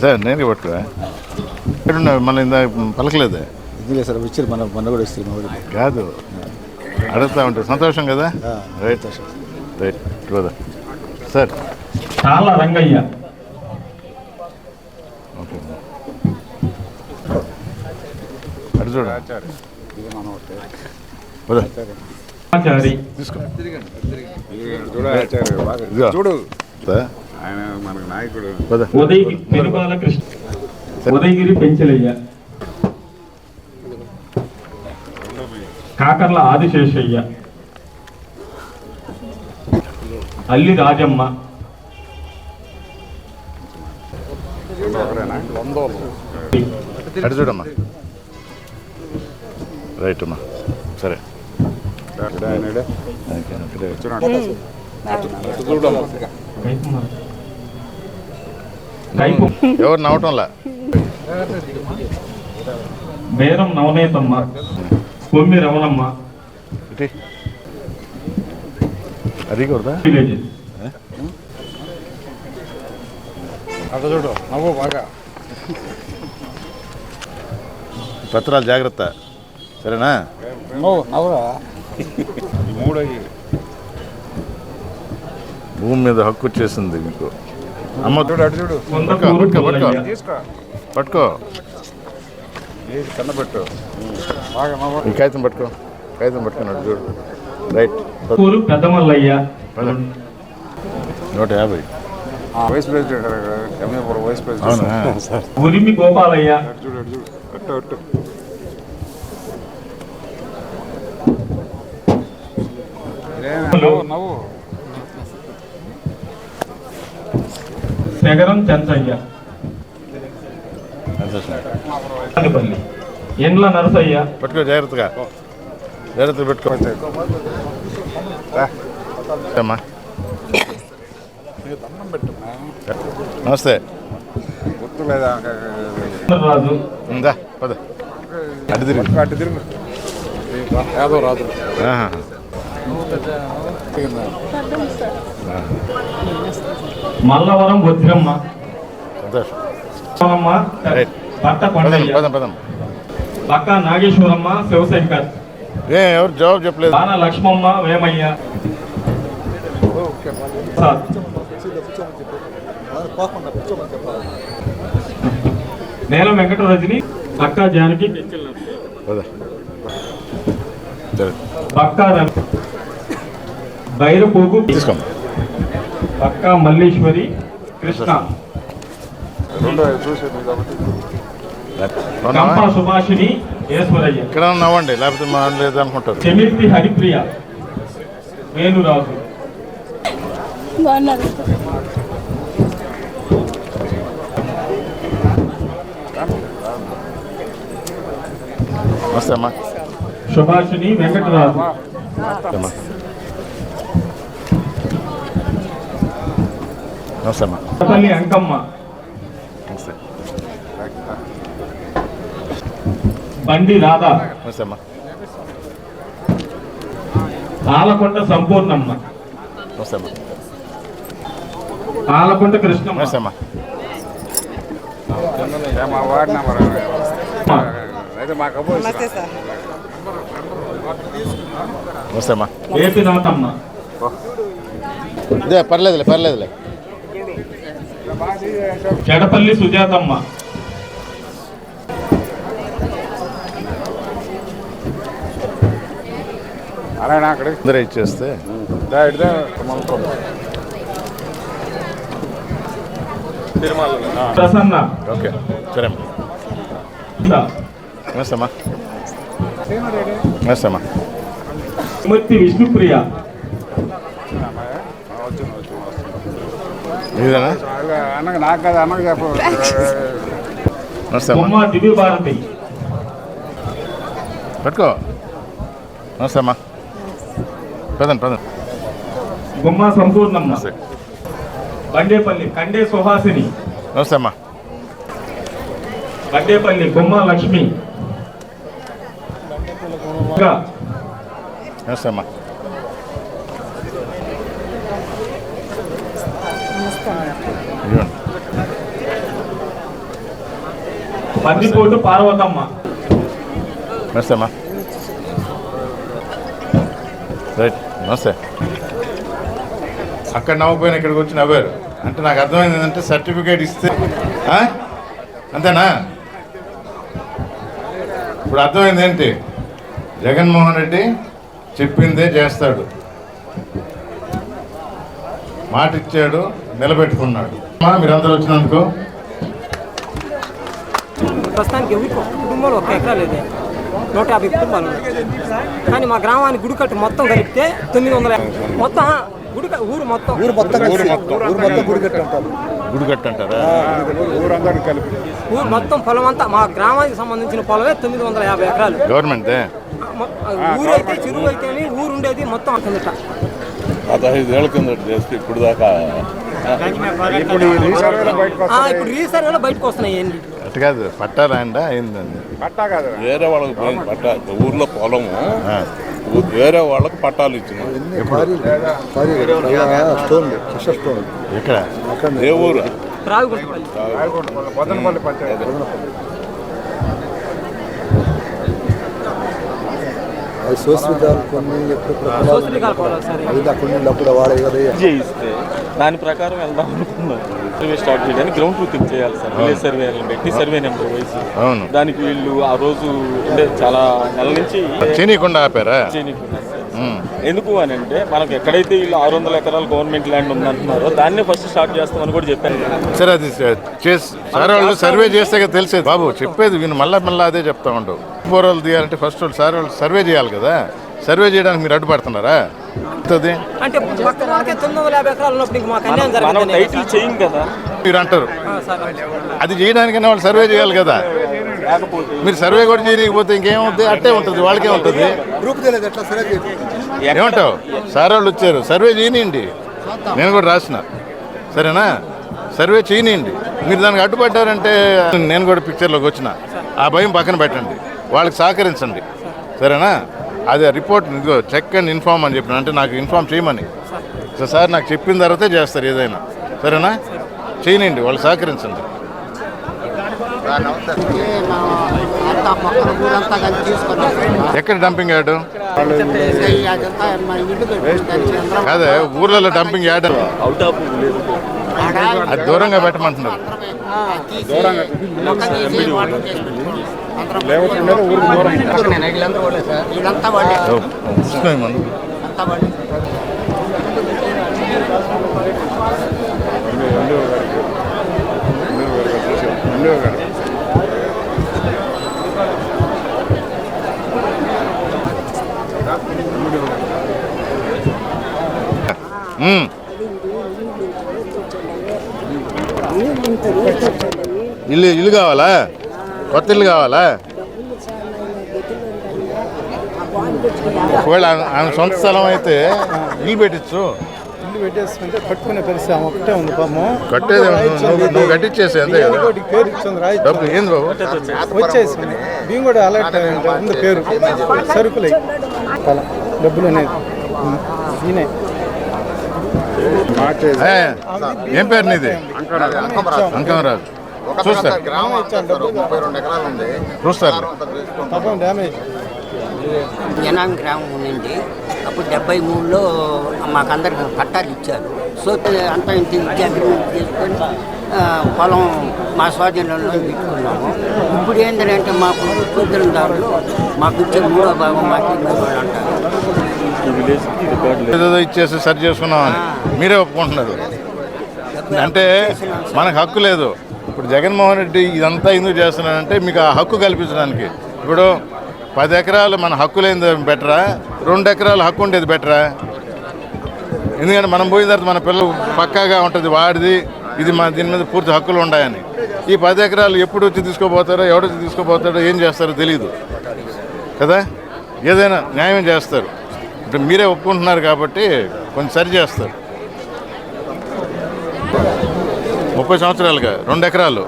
Sir నేరుగా పట్టుకో ఎక్కడున్నావు మన ఇందాక పలకలేదే? ఇదిలే సార్ వచ్చారు మన మొన్న కూడా వచ్చారు మా ఊరికి. కాదు. అడుగుతా ఉంటే సంతోషం కదా? రైట్ రైట్ గోదా సార్. చాలా రంగయ్య. ఓకే. అటు చూడ. పోదా ఆచారి. తీసుకో. చూడు. దా. ఆయన మనకు నాయకుడు. ఉదయగిరి కృష్ణ ఉదయగిరి పెంచలయ్య. కాకర్ల ఆదిశేషయ్య. అల్లి రాజమ్మ. చూడమ్మా. రైట్ అమ్మా. సరే. చూడు ఎవరు నవ్వటంలా? బేరం నవనేతమ్మ కొమ్మి రమణమ్మ. అది విలేజెస్ అక్కడ చూడు నవ్వు బాగా. పత్రాలు జాగ్రత్త. సరేనా? నవ్వు నవ్వురా. మూడు భూమి మీద హక్కు వచ్చేసింది మీకు. అమ్మ చూడు అటు చూడు. పట్టుకో, పట్టుకో. పట్టుకో. బాగా నవ్వు ఈ కాగితం పట్టుకో. కాగితం పట్టుకున్నాడు చూడు. రైట్. నూట యాభై. వైస్ ప్రెసిడెంట్ ఎంఏపురం వైస్ ప్రెసిడెంట్ ఉరిమి గోపాలయ్య. అటు చూడు అటు చూడు. అట్టు అట్టు? నవ్వు. శగరం చెంచయ్య. ఎండ్ల నరసయ్య. పట్టుకో జాగ్రత్తగా. జాగ్రత్తగా పెట్టుకో. రా. అమ్మా. నీకు దండం పెట్టు నమస్తే. గుర్తు లేదా రాజు. ఉందా? పద. అటు తిరిగి. అటు తిరుగు. యాదవ్ రాజు ఆహా. మల్లవరం వజ్రమ్మ. భర్త కొండయ్య. పక్క నాగేశ్వరమ్మ శివశంకర్. ఏ ఎవరు జవాబు చెప్పలేదు. బాణ లక్ష్మమ్మ వేమయ్య. నేల వెంకట రజని పక్క జానకి రవి. బైరపోగు పక్క మల్లేశ్వరి కృష్ణ. కంప? సుభాషిణి ఈశ్వరయ్య ఇక్కడ నవ్వండి లేకపోతే మా లేదు అనుకుంటారు. చెమిర్తి హరిప్రియ వేణురాజు. బాగున్నారు. నమస్తే అమ్మా. సుభాషిణి వెంకటరాజు. నమస్తే అమ్మా తల్లి అంకమ్మ. నమస్తే. బండి రాధా. నమస్తే అమ్మా. ఆలకొండ సంపూర్ణమ్మ. నమస్తే అమ్మా. ఆలకొండ కృష్ణమ్మ. నమస్తే అమ్మా. మా వార్డు నెంబర్ అయితే మా కబో నమస్తే సార్. నమస్తే అమ్మా. ఏపినాథమ్మ ఇదే పర్లేదులే పర్లేదులే. చెడపల్లి సుజాతమ్మ. అక్కడ. అందరూ ఇచ్చేస్తే ప్రసన్న. ఓకే సరే సుమతి విష్ణుప్రియ వచ్చిన వచ్చిన మీదేనా అన్నకు నాకు కదా అన్నకు చెప్పు. నమస్తే అమ్మా. బొమ్మ దివ్య భారతి పెట్టుకో. నమస్తే అమ్మా. పదండి పదండి బొమ్మ సంపూర్ణమ్మ. బండేపల్లి కండే సుహాసిని. నమస్తే అమ్మా. బండేపల్లి బొమ్మ లక్ష్మి. నమస్తే అమ్మా. బందిపోటు పార్వతమ్మ. నమస్తే అమ్మా. రైట్ నమస్తే. అక్కడ నవ్వపోయిన ఇక్కడికి వచ్చి నవ్వారు. అంటే నాకు అర్థమైంది ఏంటంటే సర్టిఫికేట్ ఇస్తే ఆ? అంతేనా? ఇప్పుడు అర్థమైంది ఏంటి? జగన్మోహన్ రెడ్డి చెప్పిందే చేస్తాడు. మాట ఇచ్చాడు నిలబెట్టుకున్నాడు. అమ్మా, మీరందరూ వచ్చినందుకు ప్రస్తుతానికి ఎవరికి ఒక్క కుటుంబంలో ఒక ఎకరా లేదు. నూట యాభై కుటుంబాలు. కానీ మా గ్రామానికి గుడికట్టు మొత్తం కలిపితే తొమ్మిది వందల యాభై. మొత్తం గుడిక ఊరు మొత్తం. ఊరు మొత్తం ఊరు మొత్తం. గుడి కట్టి ఉంటారు గుడి కట్టంటారా ఊరందరూ కలిపి. ఊరు మొత్తం పొలం అంతా మా గ్రామానికి సంబంధించిన పొలమే తొమ్మిది వందల యాభై ఎకరాలు. గవర్నమెంటే ఊరైతే చెరువు అయితే ఊరు ఉండేది మొత్తం కిందట. పదహైదు ఏళ్ళ కింద చేస్తే ఇప్పుడు దాకా. ఇప్పుడు ఈ రీసర్వేలో బయటకు ఆ, వస్తుంది ఇప్పుడు రీసర్వేలో బయటకు వస్తున్నాయి ఏంటి అటు కాదు పట్టాలండా అయిందండి పట్టా కాదు వేరే వాళ్ళకి పోయింది పట్టా ఊర్లో పొలము ఆ. ఊ- వేరే వాళ్ళకి పట్టాలు ఇచ్చినాం స్టోన్ కృష్ణ స్టోన్ ఎక్కడ ఏ ఊరు రావిగుంటపల్లి సోసిదాలు కొన్ని ఎప్పుడు సరే అది కొన్ని అప్పుడు వాడే కదా చేయిస్తే దాని ప్రకారం వెళ్దాం అనుకున్నాం. సర్వే స్టార్ట్ చేయడానికి గ్రౌండ్ ట్రూతింగ్ చేయాలి సార్. విలేజ్ సర్వే పెట్టి సర్వే నెంబర్ వేసి అవును. దానికి వీళ్ళు ఆ రోజు అంటే చాలా నెల నుంచి చేయనీయకుండా ఆపారా? ఉమ్. ఎందుకు అని అంటే మనకు ఎక్కడైతే వీళ్ళు ఆరు వందల ఎకరాలు గవర్నమెంట్ ల్యాండ్ ఉందంటున్నారో దాన్నే ఫస్ట్ స్టార్ట్ చేస్తామని కూడా చెప్పాను సరే అది చేసి సార్ వాళ్ళు సర్వే చేస్తే తెలిసేది. బాబు చెప్పేది విను మళ్ళీ మళ్ళీ అదే చెప్తా ఉండవు ఫోర్ వాళ్ళు తీయాలంటే ఫస్ట్ వాళ్ళు సార్ వాళ్ళు సర్వే చేయాలి కదా. సర్వే చేయడానికి మీరు అడ్డుపడుతున్నారా? అవుతుంది. అంటే మీరు అంటారు. సార్. అది చేయడానికైనా వాళ్ళు సర్వే చేయాలి కదా. మీరు సర్వే కూడా చేయకపోతే ఇంకేమవుతుంది? అట్టే ఉంటుంది వాళ్ళకే ఉంటుంది. ఏమంటావు? సార్ వాళ్ళు వచ్చారు. సర్వే చేయనియండి. నేను కూడా రాసిన. సరేనా? సర్వే చేయనియండి. మీరు దానికి అడ్డుపడ్డారంటే నేను కూడా పిక్చర్లోకి వచ్చిన. ఆ భయం పక్కన పెట్టండి. వాళ్ళకి సహకరించండి. సరేనా? అదే రిపోర్ట్ ఇదిగో చెక్ అండ్ ఇన్ఫార్మ్ అని చెప్పిన. అంటే నాకు ఇన్ఫార్మ్ చేయమని. సో సార్ నాకు చెప్పిన తర్వాతే చేస్తారు ఏదైనా. సరేనా? చేయనియండి. వాళ్ళు సహకరించండి అంతా పక్కన ఊరంతా కలిసి తీసుకున్నాం ఎక్కడ డంపింగ్ యార్డ్ అదే ఊర్లలో డంపింగ్ యార్డ్ అవుట్ ఆఫ్ అది దూరంగా పెట్టమంటున్నారు. తీసి మొక్క తీసి వాటర్ చేసి పెట్టుకోండి. అందరం లేకపోతే ఊరికి దూరం వీళ్ళంతా వాళ్ళే ఓ, వస్తున్నాయి మనం అంతా వాళ్ళే ఉమ్. ఇల్లు ఇల్లు కావాలా? కొత్త ఇల్లు కావాలా? ఒకవేళ ఆమె- సొంత స్థలం అయితే ఇల్లు పెట్టచ్చు. ఇల్లు పెట్టేసుకుంటే కట్టుకునే పరిస్థితి ఆమె ఒకటే ఉంది పాము కట్టేది నువ్వు కట్టించేసి అంతే కదా? పేరు ఇచ్చింది రాయి ఏంది బాబు? వచ్చేసింది. మేము కూడా అలర్ట్ ఉంది పేరు. సరుకులు. డబ్బులు అనేది. ఈయనే. ఏం పేరు నీది? అంకమరాజు చూస్తారు. ముప్పై రెండు ఎకరాలు ఉంది. చూస్తారు. గ్రామం ఉండింది అప్పుడు డెబ్బై మూడులో మాకందరికి పట్టాలు ఇచ్చారు. సో అంతా ఇంత ఇచ్చి అగ్రిమెంట్ చేసుకొని పొలం మా స్వాధీనంలో పెట్టుకున్నాము. ఇప్పుడు ఏంటంటే మాకు ఉద్యోగదారులు మాకు ఇచ్చే మూడో భాగం మాకు ఇవ్వాలి అంటారు. ఏదో ఇచ్చేసి సరి చేసుకున్నామని. మీరే ఒప్పుకుంటున్నారు. అంటే మనకు హక్కు లేదు. ఇప్పుడు జగన్మోహన్ రెడ్డి ఇదంతా ఎందుకు చేస్తున్నాడంటే మీకు ఆ హక్కు కల్పించడానికి. ఇప్పుడు పది ఎకరాలు మన హక్కు బెటరా? రెండు ఎకరాలు హక్కు ఉండేది బెటరా? ఎందుకంటే మనం పోయిన తర్వాత మన పిల్లలు పక్కాగా ఉంటుంది వాడిది ఇది మన దీని మీద పూర్తి హక్కులు ఉన్నాయని ఈ పది ఎకరాలు ఎప్పుడు వచ్చి తీసుకోపోతారో ఎవడు తీసుకోపోతారో ఏం చేస్తారో తెలియదు కదా? ఏదైనా న్యాయం చేస్తారు. ఇప్పుడు మీరే ఒప్పుకుంటున్నారు కాబట్టి కొంచెం సరి చేస్తారు. ముప్పై సంవత్సరాలుగా. రెండు ఎకరాలు.